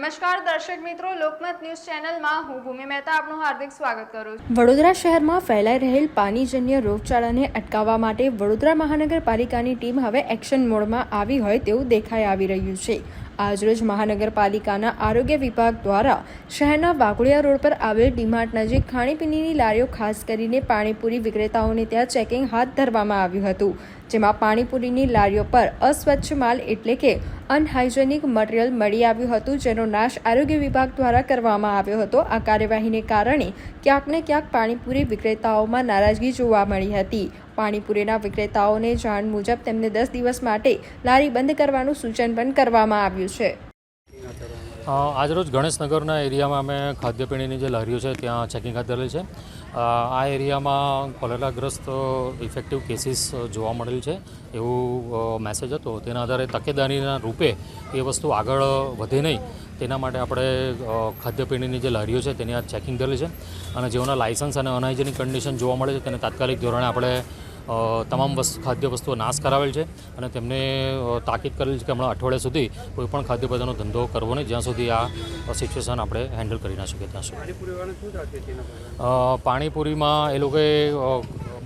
નમસ્કાર, દર્શક મિત્રો. લોકમત ન્યૂઝ ચેનલમાં હું ભૂમિ મહેતા આપનું હાર્દિક સ્વાગત કરું છું. વડોદરા શહેરમાં ફેલાઈ રહેલ પાણીજન્ય રોગચાળાને અટકાવવા માટે વડોદરા મહાનગરપાલિકાની ટીમ હવે એક્શન મોડમાં આવી હોય તેવું દેખાઈ આવી રહ્યું છે. આજરોજ મહાનગરપાલિકાના આરોગ્ય વિભાગ દ્વારા શહેરના વાઘોડિયા રોડ પર આવેલ ડીમાર્ટ નજીક ખાણીપીણીની લારીઓ ખાસ કરીને પાણીપુરી વિક્રેતાઓને ત્યાં ચેકિંગ હાથ ધરવામાં આવ્યું હતું, જેમાં પાણીપુરીની લારીઓ પર અસ્વચ્છ માલ એટલે કે અનહાઇજેનિક મટીરિયલ મળી આવ્યું હતું, જેનો નાશ આરોગ્ય વિભાગ દ્વારા કરવામાં આવ્યો હતો. આ કાર્યવાહીને કારણે ક્યાંક ને ક્યાંક પાણીપુરી વિક્રેતાઓમાં નારાજગી જોવા મળી હતી. પાણીપુરીના વિક્રેતાઓને જાણ મુજબ તેમને દસ દિવસ માટે લારી બંધ કરવાનું સૂચન પણ કરવામાં આવ્યું છે. આજરોજ ગણેશનગરના એરિયામાં અમે ખાદ્યપીણીની જે લારીઓ છે, ત્યાં ચેકિંગ હાથ ધરેલ છે. આ એરિયામાં કોલેરાગ્રસ્ત ઇફેક્ટિવ કેસીસ જોવા મળેલ છે. એવું મેસેજ હતો. તેના આધારે તકેદારીના રૂપે એ વસ્તુ આગળ વધે નહીં. તેના માટે આપણે ખાદ્યપીણીની જે લારીઓ છે, તેની આ ચેકિંગ કરેલી છે. અને જેઓના લાયસન્સ અને અનહાઇજેનિક કન્ડિશન જોવા મળે છે, તેને તાત્કાલિક ધોરણે આપણે તમામ વસ્તુ ખાદ્ય વસ્તુઓ નાશ કરાવેલ છે અને તેમને તાકીદ કરેલ છે કે હમણાં અઠવાડિયા સુધી કોઈ પણ ખાદ્ય પદાર્થનો ધંધો કરવો નહીં. જ્યાં સુધી આ સિચ્યુએશન આપણે હેન્ડલ કરી ના શકીએ ત્યાં સુધી. પાણીપુરીમાં એ લોકોએ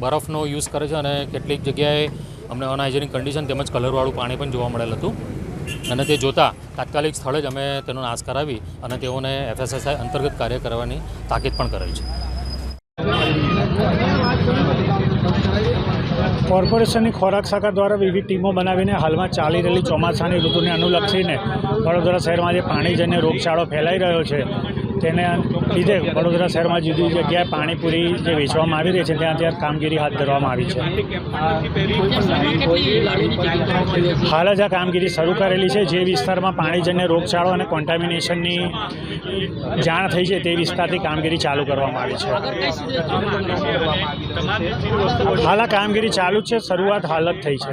બરફનો યુઝ કરે છે અને કેટલીક જગ્યાએ અમને અનહાઇજેનિક કન્ડિશન તેમજ કલરવાળું પાણી પણ જોવા મળેલ હતું. અને તે જોતાં તાત્કાલિક સ્થળે જ અમે તેનો નાશ કરાવી અને તેઓને એફએસએસઆઈ અંતર્ગત કાર્ય કરવાની તાકીદ પણ કરેલ છે. કોર્પોરેશનની ખોરાક શાખા દ્વારા વિવિધ ટીમો બનાવીને હાલમાં ચાલી રહેલી ચોમાસાની ઋતુને અનુલક્ષીને વડોદરા શહેરમાં જે પાણીજન્ય રોગચાળો ફેલાઈ રહ્યો છે. તેને લીધે વડોદરા શહેરમાં જુદી જગ્યાએ પાણીપુરી જે વેચવામાં આવી રહી છે, ત્યાં ત્યાં કામગીરી હાથ ધરવામાં આવી છે. હાલ જ આ કામગીરી શરૂ કરેલી છે. જે વિસ્તારમાં પાણીજન્ય રોગચાળો અને કોન્ટામિનેશનની જાણ થઈ છે, તે વિસ્તારથી કામગીરી ચાલુ કરવામાં આવી છે. હાલ આ કામગીરી ચાલુ જ છે. શરૂઆત હાલ જ થઈ છે.